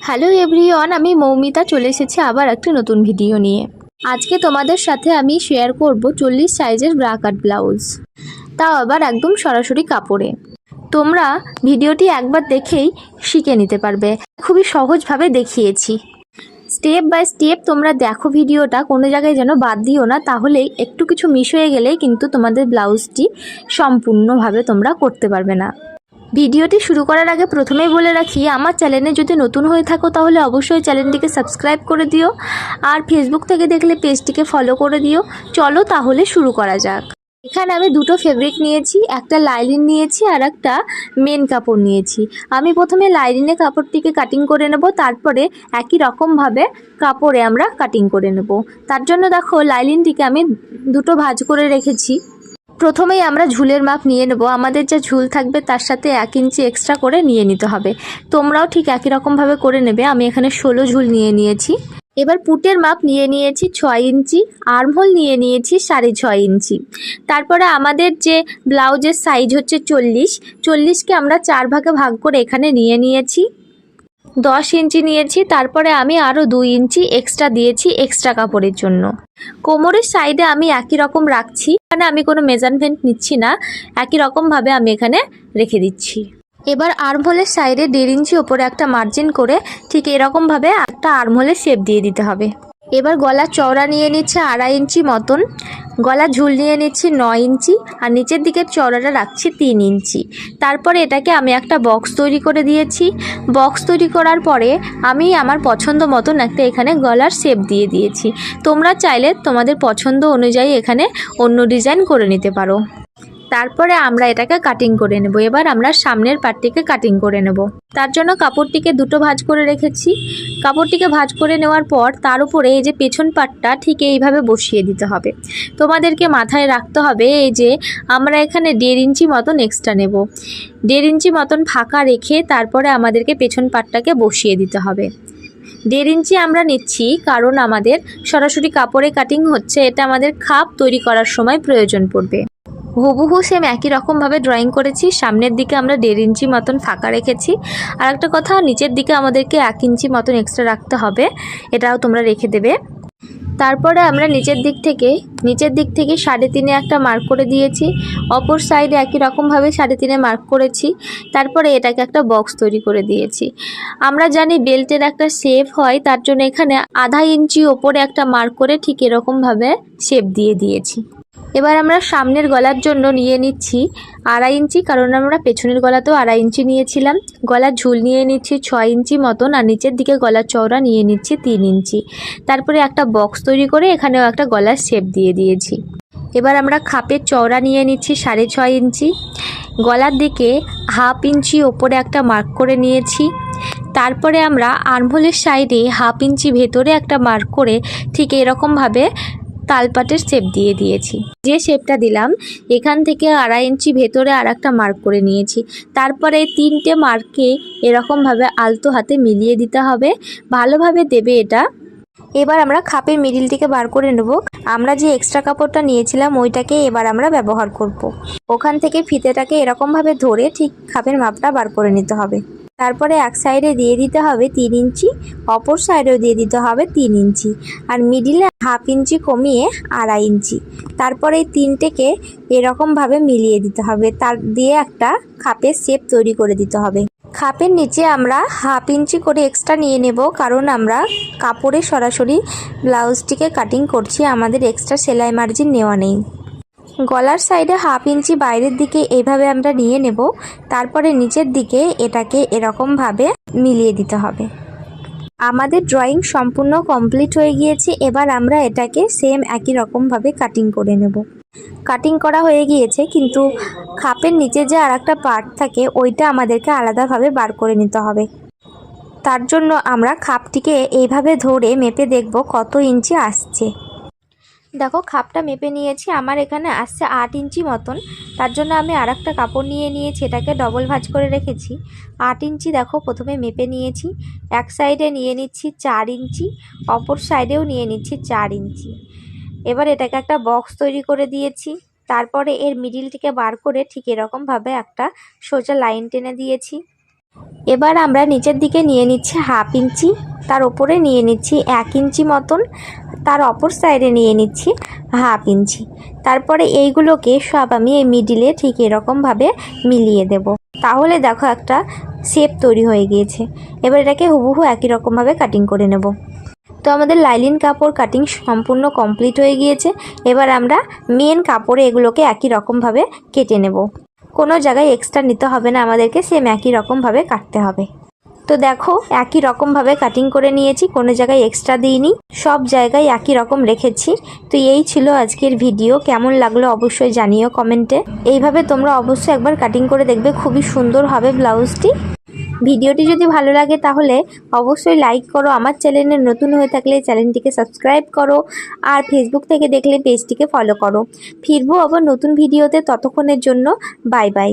Hello everyone, আমি মৌমিতা, চলে এসেছি আবার একটি নতুন ভিডিও নিয়ে। আজকে তোমাদের সাথে আমি শেয়ার করব চল্লিশ সাইজের ব্রা কাট ব্লাউজ তাও আবার একদম সরাসরি কাপড়ে। তোমরা ভিডিওটি একবার দেখেই শিখে নিতে পারবে। খুবই সহজভাবে দেখিয়েছি। স্টেপ বাই স্টেপ তোমরা দেখো ভিডিওটা, কোনো জায়গায় যেন বাদ দিও না তাহলেই একটু কিছু মিস হয়ে গেলেই কিন্তু তোমাদের ব্লাউজটি সম্পূর্ণভাবে তোমরা করতে পারবে না। ভিডিওটি শুরু করার আগে প্রথমেই বলে রাখি, আমার চ্যানেলে যদি নতুন হয়ে থাকো তাহলে অবশ্যই চ্যানেলটিকে সাবস্ক্রাইব করে দিও আর ফেসবুক থেকে দেখলে পেজটিকে ফলো করে দিও। চলো তাহলে শুরু করা যাক। এখানে আমি দুটো ফেব্রিক নিয়েছি, একটা লাইলিন নিয়েছি আর একটা মেন কাপড় নিয়েছি। আমি প্রথমে লাইলিনে কাপড়টিকে কাটিং করে নেব, তারপরে একই রকমভাবে কাপড়ে আমরা কাটিং করে নেব। তার জন্য দেখো, লাইলিনটিকে আমি দুটো ভাঁজ করে রেখেছি। প্রথমেই আমরা ঝুলের মাপ নিয়ে নেব। আমাদের যা ঝুল থাকবে তার সাথে এক ইঞ্চি এক্সট্রা করে নিয়ে নিতে হবে। তোমরাও ঠিক একই রকমভাবে করে নেবে। আমি এখানে ষোলো ঝুল নিয়ে নিয়েছি। এবার পুটের মাপ নিয়ে নিয়েছি ছয় ইঞ্চি, আর্মহোল নিয়ে নিয়েছি সাড়ে ছয় ইঞ্চি। তারপরে আমাদের যে ব্লাউজের সাইজ হচ্ছে চল্লিশ, চল্লিশকে আমরা চার ভাগে ভাগ করে এখানে নিয়ে নিয়েছি। দশ ইঞ্চি নিয়েছি, তারপরে আমি আরও দুই ইঞ্চি এক্সট্রা দিয়েছি এক্সট্রা কাপড়ের জন্য। কোমরের সাইডে আমি একই রকম রাখছি মানে আমি কোনো মেজারমেন্ট নিচ্ছি না, একই রকমভাবে আমি এখানে রেখে দিচ্ছি। এবার আর্মহোলের সাইডে দেড় ইঞ্চি ওপরে একটা মার্জিন করে ঠিক এরকমভাবে একটা আর্মহোলের শেপ দিয়ে দিতে হবে। এবার গলা চওড়া নিয়ে নিচ্ছে আড়াই ইঞ্চি মতন। গলা ঝুল নিয়ে নিচ্ছি নয় ইঞ্চি আর নিচের দিকের চওড়াটা রাখছি তিন ইঞ্চি। তারপরে এটাকে আমি একটা বক্স তৈরি করে দিয়েছি। বক্স তৈরি করার পরে আমি আমার পছন্দ মতন একটা এখানে গলার শেপ দিয়ে দিয়েছি। তোমরা চাইলে তোমাদের পছন্দ অনুযায়ী এখানে অন্য ডিজাইন করে নিতে পারো। তারপরে আমরা এটাকে কাটিং করে নেব। এবার আমরা সামনের পার্টটিকে কাটিং করে নেব। তার জন্য কাপড়টিকে দুটো ভাঁজ করে রেখেছি। কাপড়টিকে ভাঁজ করে নেওয়ার পর তার উপরে এই যে পেছন পাটটা, ঠিক এইভাবে বসিয়ে দিতে হবে। তোমাদেরকে মাথায় রাখতে হবে এই যে আমরা এখানে দেড় ইঞ্চি মতন এক্সট্রা নেব। দেড় ইঞ্চি মতন ফাঁকা রেখে তারপরে আমাদেরকে পেছন পাটটাকে বসিয়ে দিতে হবে। দেড় ইঞ্চি আমরা নিচ্ছি কারণ আমাদের সরাসরি কাপড়ে কাটিং হচ্ছে, এটা আমাদের খাপ তৈরি করার সময় প্রয়োজন পড়বে। হুবহু সেম একই রকমভাবে ড্রয়িং করেছি। সামনের দিকে আমরা দেড় ইঞ্চি মতন ফাঁকা রেখেছি। আর একটা কথা, নিচের দিকে আমাদেরকে এক ইঞ্চি মতন এক্সট্রা রাখতে হবে। এটাও তোমরা রেখে দেবে। তারপরে আমরা নিচের দিক থেকে, নিচের দিক থেকে সাড়ে তিনে একটা মার্ক করে দিয়েছি। অপর সাইডে একই রকমভাবে সাড়ে তিনে মার্ক করেছি। তারপরে এটাকে একটা বক্স তৈরি করে দিয়েছি। আমরা জানি বেল্টের একটা শেপ হয়, তার জন্য এখানে আধা ইঞ্চি ওপরে একটা মার্ক করে ঠিক এরকমভাবে শেপ দিয়ে দিয়েছি। এবার আমরা সামনের গলার জন্য নিয়ে নিচ্ছি আড়াই ইঞ্চি, কারণ আমরা পেছনের গলাতেও আড়াই ইঞ্চি নিয়েছিলাম। গলার ঝুল নিয়ে নিচ্ছি ছয় ইঞ্চি মতন, আর নিচের দিকে গলার চওড়া নিয়ে নিচ্ছি তিন ইঞ্চি। তারপরে একটা বক্স তৈরি করে এখানেও একটা গলার শেপ দিয়ে দিয়েছি। এবার আমরা খাপের চওড়া নিয়ে নিচ্ছি সাড়ে ছয় ইঞ্চি। গলার দিকে হাফ ইঞ্চি ওপরে একটা মার্ক করে নিয়েছি। তারপরে আমরা আর্মহোলের সাইডে হাফ ইঞ্চি ভেতরে একটা মার্ক করে ঠিক এরকমভাবে তালপাটের শেপ দিয়ে দিয়েছি। যে শেপটা দিলাম, এখান থেকে আড়াই ইঞ্চি ভেতরে আর একটা মার্ক করে নিয়েছি। তারপরে তিনটে মার্কে এরকমভাবে আলতো হাতে মিলিয়ে দিতে হবে। ভালোভাবে দেবে এটা। এবার আমরা খাপের মিডিল থেকে বার করে নেব। আমরা যে এক্সট্রা কাপড়টা নিয়েছিলাম, ওইটাকে এবার আমরা ব্যবহার করব। ওখান থেকে ফিতেটাকে এরকমভাবে ধরে ঠিক খাপের মাপটা বার করে নিতে হবে। তারপরে এক সাইডে দিয়ে দিতে হবে তিন ইঞ্চি, অপর সাইডেও দিয়ে দিতে হবে তিন ইঞ্চি। আর মিডিলে হাফ ইঞ্চি কমিয়ে আড়াই ইঞ্চি। তারপরে এই তিনটেকে এরকমভাবে মিলিয়ে দিতে হবে। তার দিয়ে একটা খাপের শেপ তৈরি করে দিতে হবে। খাপের নিচে আমরা হাফ ইঞ্চি করে এক্সট্রা নিয়ে নেব, কারণ আমরা কাপড়ে সরাসরি ব্লাউজটিকে কাটিং করছি, আমাদের এক্সট্রা সেলাই মার্জিন নেওয়া নেই। গলার সাইডে হাফ ইঞ্চি বাইরের দিকে এইভাবে আমরা নিয়ে নেব, তারপরে নিচের দিকে এটাকে এরকমভাবে মিলিয়ে দিতে হবে। আমাদের ড্রয়িং সম্পূর্ণ কমপ্লিট হয়ে গিয়েছে, এবার আমরা এটাকে সেম একই রকমভাবে কাটিং করে নেব। কাটিং করা হয়ে গিয়েছে, কিন্তু খাপের নিচে যে আর একটা পার্ট থাকে, ওইটা আমাদেরকে আলাদাভাবে বার করে নিতে হবে। তার জন্য আমরা খাপটিকে এইভাবে ধরে মেপে দেখব কত ইঞ্চি আসছে। দেখো, খাপটা মেপে নিয়েছি। আমার এখানে আসছে আট ইঞ্চি মতন। তার জন্য আমি আর একটা কাপড় নিয়ে নিয়েছি, এটাকে ডবল ভাঁজ করে রেখেছি। আট ইঞ্চি দেখো, প্রথমে মেপে নিয়েছি। এক সাইডে নিয়ে নিচ্ছি চার ইঞ্চি, অপর সাইডেও নিয়ে নিচ্ছি চার ইঞ্চি। এবার এটাকে একটা বক্স তৈরি করে দিয়েছি। তারপরে এর মিডিলটিকে বার করে ঠিক এরকমভাবে একটা সোজা লাইন টেনে দিয়েছি। এবার আমরা নিচের দিকে নিয়ে নিচ্ছি হাফ ইঞ্চি। তার ওপরে নিয়ে নিচ্ছি এক ইঞ্চি মতন, তার অপর সাইডে নিয়ে নিচ্ছি হাফ ইঞ্চি। তারপরে এইগুলোকে সব আমি এই মিডিলে ঠিক এরকমভাবে মিলিয়ে দেব। তাহলে দেখো একটা শেপ তৈরি হয়ে গিয়েছে। এবার এটাকে হুবহু একই রকমভাবে কাটিং করে নেব। তো আমাদের লাইলিন কাপড় কাটিং সম্পূর্ণ কমপ্লিট হয়ে গিয়েছে। এবার আমরা মেন কাপড়ে এগুলোকে একই রকমভাবে কেটে নেব। কোনো জায়গায় এক্সট্রা নিতে হবে না, আমাদেরকে সেম একই রকমভাবে কাটতে হবে। তো দেখো, একই রকমভাবে কাটিং করে নিয়েছি, কোনো জায়গায় এক্সট্রা দিইনি, সব জায়গায় একই রকম রেখেছি। তো এই ছিল আজকের ভিডিও কেমন লাগল অবশ্যই জানিও কমেন্টে এইভাবে তোমরা অবশ্যই একবার কাটিং করে দেখবে, খুবই সুন্দর হবে ব্লাউজটি। ভিডিওটি যদি ভালো লাগে তাহলে অবশ্যই লাইক করো, আমার চ্যানেলে নতুন হয়ে থাকলে চ্যানেলটিকে সাবস্ক্রাইব করো, আর ফেসবুক থেকে দেখলে পেজটিকে ফলো করো। ফিরবো আবার নতুন ভিডিওতে ততক্ষণের জন্য বাই বাই